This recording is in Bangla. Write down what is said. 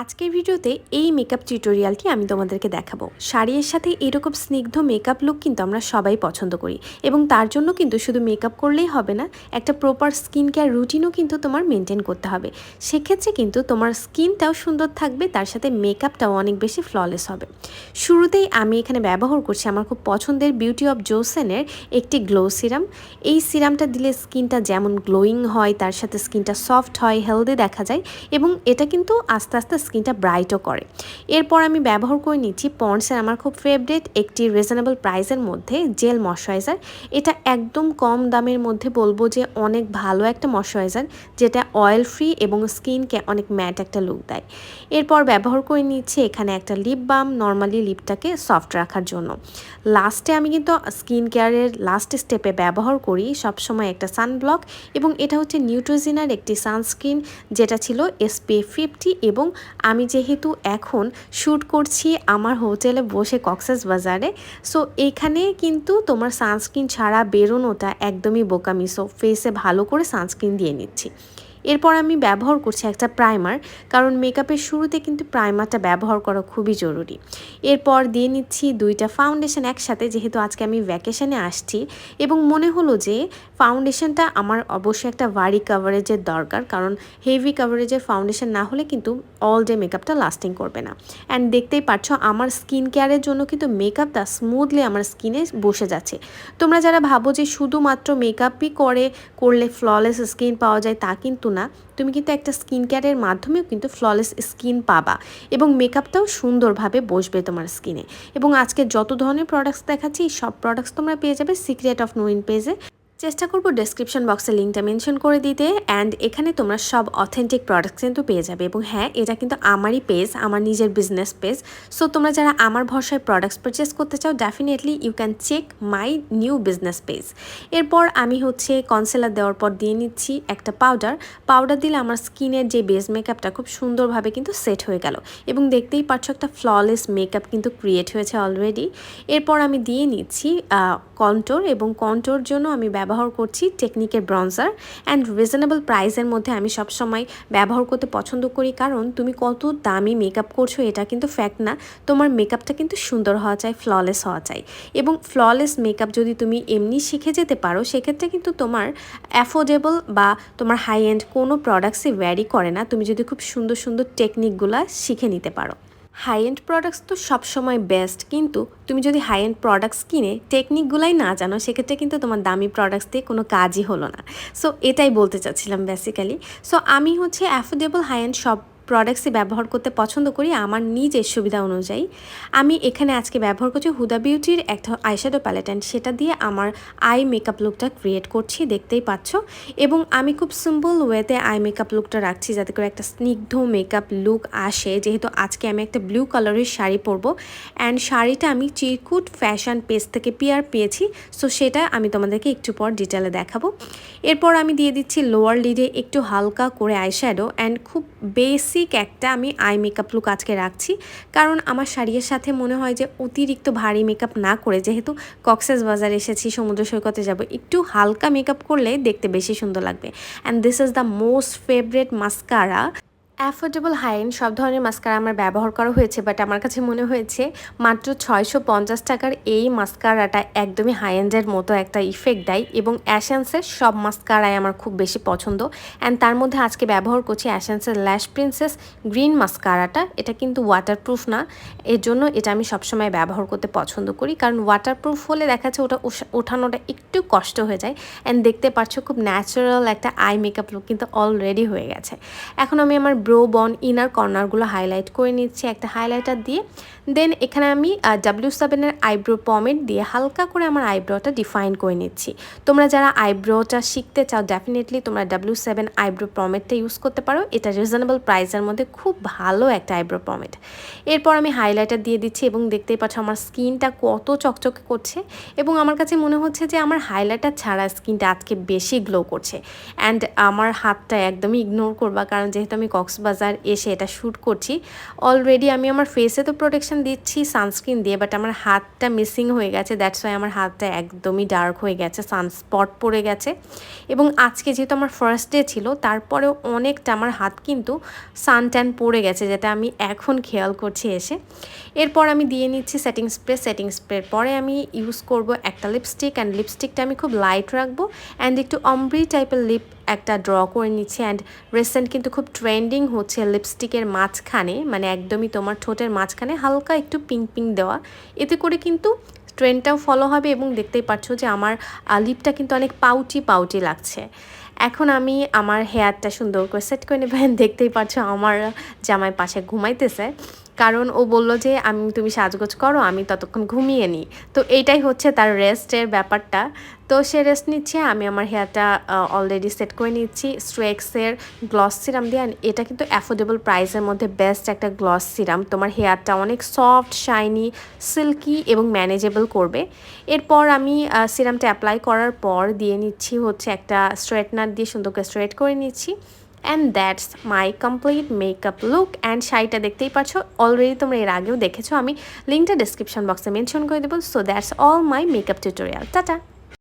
আজকের ভিডিওতে এই মেকআপ টিউটোরিয়ালটি আমি তোমাদেরকে দেখাবো। শাড়ির সাথে এরকম স্নিগ্ধ মেকআপ লুক কিন্তু আমরা সবাই পছন্দ করি এবং তার জন্য কিন্তু শুধু মেকআপ করলেই হবে না, একটা প্রপার স্কিন কেয়ার রুটিনও কিন্তু তোমার মেনটেন করতে হবে। সেক্ষেত্রে কিন্তু তোমার স্কিনটাও সুন্দর থাকবে, তার সাথে মেকআপটাও অনেক বেশি ফ্ললেস হবে। শুরুতেই আমি এখানে ব্যবহার করছি আমার খুব পছন্দের বিউটি অফ জোসেনের একটি গ্লো সিরাম এই সিরামটা দিলে স্কিনটা যেমন গ্লোয়িং হয়, তার সাথে স্কিনটা সফট হয় হেলদি দেখা যায় এবং এটা কিন্তু আস্তে আস্তে স্কিনটা ব্রাইটও করে। এরপর আমি ব্যবহার করে নিচ্ছি পন্ডসের আমার খুব ফেভারিট একটি রিজনেবল প্রাইসের মধ্যে জেল ময়শ্চারাইজার এটা একদম কম দামের মধ্যে বলব যে অনেক ভালো একটা ময়শ্চারাইজার যেটা অয়েল ফ্রি এবং স্কিনকে অনেক ম্যাট একটা লুক দেয়। এরপর ব্যবহার করে নিচ্ছি এখানে একটা লিপ বাম নর্মালি লিপটাকে সফট রাখার জন্য। লাস্টে আমি কিন্তু স্কিন কেয়ারের লাস্ট স্টেপে ব্যবহার করি সবসময় একটা সানব্লক এবং এটা হচ্ছে নিউট্রোজিনার একটি সানস্ক্রিন যেটা ছিল এসপিএফ ফিফটি এবং আমি যেহেতু এখন শ্যুট করছি আমার হোটেলে বসে কক্সেস বাজারে সো এখানে কিন্তু তোমার সানস্ক্রিন ছাড়া বেরোনোটা একদমই বোকামি সো ফেসে ভালো করে সানস্ক্রিন দিয়ে নিচ্ছি। এরপর আমি ব্যবহার করছি একটা প্রাইমার কারণ মেকআপের শুরুতে কিন্তু প্রাইমারটা ব্যবহার করা খুবই জরুরি। এরপর দিয়ে নিচ্ছি দুইটা ফাউন্ডেশন একসাথে, যেহেতু আজকে আমি ভ্যাকেশনে আসছি, এবং মনে হলো যে ফাউন্ডেশনটা আমার অবশ্যই একটা ভারি কাভারেজের দরকার, কারণ হেভি কাভারেজের ফাউন্ডেশন না হলে কিন্তু অল ডে মেকআপটা লাস্টিং করবে না। অ্যান্ড দেখতেই পাচ্ছ আমার স্কিন কেয়ারের জন্য কিন্তু মেকআপটা স্মুথলি আমার স্কিনে বসে যাচ্ছে। তোমরা যারা ভাবো যে শুধুমাত্র মেকআপই করে, করলে ফ্ললেস স্কিন পাওয়া যায়, তা কিন্তু না, তুমি কিন্তু একটা স্কিন কেয়ারের মাধ্যমেও কিন্তু ফ্ললেস স্কিন পাবা এবং মেকআপটাও সুন্দরভাবে বসবে তোমার স্কিনে এবং আজকে যত ধরনের প্রোডাক্টস দেখাচ্ছি, সব প্রোডাক্টস তোমরা পেয়ে যাবে সিক্রেট অফ নোইন পেজে চেষ্টা করব ডেসক্রিপশন বক্সে লিঙ্কটা মেনশন করে দিতে অ্যান্ড এখানে তোমরা সব অথেন্টিক প্রোডাক্টস কিন্তু পেয়ে যাবে এবং হ্যাঁ এটা কিন্তু আমারই পেজ আমার নিজের বিজনেস পেজ সো তোমরা যারা আমার ভরসায় প্রোডাক্টস পারচেস করতে চাও definitely you can check my new business page এরপর আমি হচ্ছে কনসেলার দেওয়ার পর দিয়ে নিচ্ছি একটা পাউডার পাউডার দিলে আমার স্কিনের যে বেস মেকআপটা খুব সুন্দরভাবে কিন্তু সেট হয়ে গেল এবং দেখতেই পাচ্ছ একটা ফ্ললেস মেকআপ কিন্তু ক্রিয়েট হয়েছে অলরেডি এরপর আমি দিয়ে নিচ্ছি কন্টোর এবং কন্টোর জন্য আমি ব্যবহার করছি টেকনিকের ব্রঞ্জার অ্যান্ড রিজনেবল প্রাইসের মধ্যে আমি সবসময় ব্যবহার করতে পছন্দ করি। কারণ তুমি কত দামি মেকআপ করছ এটা কিন্তু ফ্যাক্ট না। তোমার মেকআপটা কিন্তু সুন্দর হওয়া চাই ফ্ললেস হওয়া চাই। এবং ফ্ললেস মেকআপ যদি তুমি এমনি শিখে যেতে পারো, সেক্ষেত্রে কিন্তু তোমার অ্যাফোর্ডেবল বা তোমার হাই এন্ড কোনো প্রোডাক্টসই ভ্যারি করে না। তুমি যদি খুব সুন্দর সুন্দর টেকনিকগুলো শিখে নিতে পারো। হাই এন্ড প্রোডাক্টস তো সবসময় বেস্ট কিন্তু তুমি যদি হাই এন্ড প্রোডাক্টস কিনে টেকনিকগুলাই না জানো, সেক্ষেত্রে কিন্তু তোমার দামি প্রোডাক্টস দিয়ে কোনো কাজই হলো না। সো এটাই বলতে চাচ্ছিলাম বেসিক্যালি সো আমি হচ্ছে অ্যাফোর্ডেবল হাই এন্ড সব প্রোডাক্টসই ব্যবহার করতে পছন্দ করি, আমার নিজের সুবিধা অনুযায়ী। আমি এখানে আজকে ব্যবহার করছি হুদা বিউটির একটা আইশ্যাডো প্যালেট অ্যান্ড সেটা দিয়ে আমার আই মেকআপ লুকটা ক্রিয়েট করছি, দেখতেই পাচ্ছ। এবং আমি খুব সিম্পল ওয়েতে আই মেকআপ লুকটা রাখছি যাতে করে একটা স্নিগ্ধ মেকআপ লুক আসে। যেহেতু আজকে আমি একটা ব্লু কালারের শাড়ি পরবো অ্যান্ড শাড়িটা আমি চিরকুট ফ্যাশন পেজ থেকে পিয়ার পেয়েছি সো সেটা আমি তোমাদেরকে একটু পর ডিটেলে দেখাবো। এরপর আমি দিয়ে দিচ্ছি লোয়ার লিডে একটু হালকা করে আইশ্যাডো অ্যান্ড খুব বেসিক একটা আমি আই মেকআপ লুক আজকে রাখছি। কারণ আমার শাড়ির সাথে মনে হয় যে অতিরিক্ত ভারী মেকআপ না করে, যেহেতু কক্সেস বাজার এসেছি, সমুদ্র সৈকতে যাব, একটু হালকা মেকআপ করলে দেখতে বেশি সুন্দর লাগবে। And this is the most favourite mascara affordable হাইন, সব ধরনের মাস্কারা আমার ব্যবহার করা হয়েছে বাট আমার কাছে মনে হয়েছে মাত্র ছয়শো পঞ্চাশ টাকার এই মাস্কারাটা একদমই হাই এন্ডের মতো একটা ইফেক্ট দেয় এবং অ্যাসেন্সের সব মাস্কারাই আমার খুব বেশি পছন্দ। অ্যান্ড তার মধ্যে আজকে ব্যবহার করছি অ্যাসেন্সের ল্যাশ প্রিন্সেস গ্রিন মাস্কারাটা এটা কিন্তু ওয়াটারপ্রুফ না। এর জন্য এটা আমি সবসময় ব্যবহার করতে পছন্দ করি, কারণ ওয়াটারপ্রুফ হলে দেখা যাচ্ছে ওটা ওঠানোটা একটু কষ্ট হয়ে যায়। অ্যান্ড দেখতে পাচ্ছ খুব ন্যাচারাল একটা আই মেকআপ লুক কিন্তু অলরেডি হয়ে গেছে। এখন আমি আমার ব্রো বন ইনার কর্নারগুলো হাইলাইট করে নিচ্ছি। একটা হাইলাইটার দিয়ে দেন এখানে আমি ডাব্লিউ সেভেনের আইব্রো পমেট দিয়ে হালকা করে আমার আইব্রোটা ডিফাইন করে নিচ্ছি। তোমরা যারা আইব্রোটা শিখতে চাও ডেফিনেটলি তোমরা ডাব্লিউ সেভেন আইব্রো পমেটটা ইউজ করতে পারো। এটা রিজনেবল প্রাইসের মধ্যে খুব ভালো একটা আইব্রো পমেট এরপর আমি হাইলাইটার দিয়ে দিচ্ছি এবং দেখতেই পাচ্ছ আমার স্কিনটা কত চকচকে করছে এবং আমার কাছে মনে হচ্ছে যে আমার হাইলাইটার ছাড়া স্কিনটা আজকে বেশি গ্লো করছে। অ্যান্ড আমার হাতটা একদমই ইগনোর করবা, কারণ যেহেতু আমি কক্সবাজার এসে এটা শ্যুট করছি অলরেডি আমি আমার ফেসে তো প্রোটেকশন প্রোটেকশন দিচ্ছি সানস্ক্রিন দিয়ে বাট আমার হাতটা মিসিং হয়ে গেছে দ্যাটস ওয়াই আমার হাতটা একদমই ডার্ক হয়ে গেছে সানস্পট পড়ে গেছে। এবং আজকে যেহেতু আমার ফার্স্ট ডে ছিল, তারপরেও অনেকটা আমার হাত কিন্তু সান ট্যান পড়ে গেছে, যেটা আমি এখন খেয়াল করছি এসে। এরপর আমি দিয়ে নিচ্ছি সেটিং স্প্রে সেটিং স্প্রের পরে আমি ইউজ করব একটা লিপস্টিক অ্যান্ড লিপস্টিকটা আমি খুব লাইট রাখব অ্যান্ড একটু অম্ব্রি টাইপের লিপ একটা ড্র করে নিচ্ছি অ্যান্ড রিসেন্ট কিন্তু খুব ট্রেন্ডিং হচ্ছে লিপস্টিকের মাঝখানে মানে একদমই তোমার ঠোঁটের মাঝখানে হালকা একটু পিঙ্ক পিঙ্ক দেওয়া। এতে করে কিন্তু ট্রেন্ডটাও ফলো হবে এবং দেখতেই পাচ্ছ যে আমার লিপটা কিন্তু অনেক পাউটি পাউটি লাগছে। এখন আমি আমার হেয়ারটা সুন্দর করে সেট করে নেবেন দেখতেই পাচ্ছ আমার জামাই পাশে ঘুমাইতেছে। কারণ ও বলল যে, আমি, তুমি সাজগোজ করো, আমি ততক্ষণ ঘুমিয়ে নিই। তো এইটাই হচ্ছে তার রেস্টের ব্যাপারটা। তো সে রেস্ট নিচ্ছে, আমি আমার হেয়ারটা অলরেডি সেট করে নিচ্ছি। স্ট্রেক্সের গ্লস সিরাম দিয়ে এটা কিন্তু অ্যাফোর্ডেবল প্রাইসের মধ্যে বেস্ট একটা গ্লস সিরাম তোমার হেয়ারটা অনেক সফট শাইনি সিল্কি এবং ম্যানেজেবল করবে। এরপর আমি সিরামটা অ্যাপ্লাই করার পর দিয়ে নিচ্ছি হচ্ছে একটা স্ট্রেটনার দিয়ে সুন্দর করে স্ট্রেট করে নিচ্ছি। And that's my complete makeup look and শাড়িটা দেখতেই পাচ্ছ অলরেডি তোমরা এর আগেও দেখেছ, আমি লিঙ্কটা ডিসক্রিপশন বক্সে মেনশন করে দেবো। So that's all my makeup tutorial tata!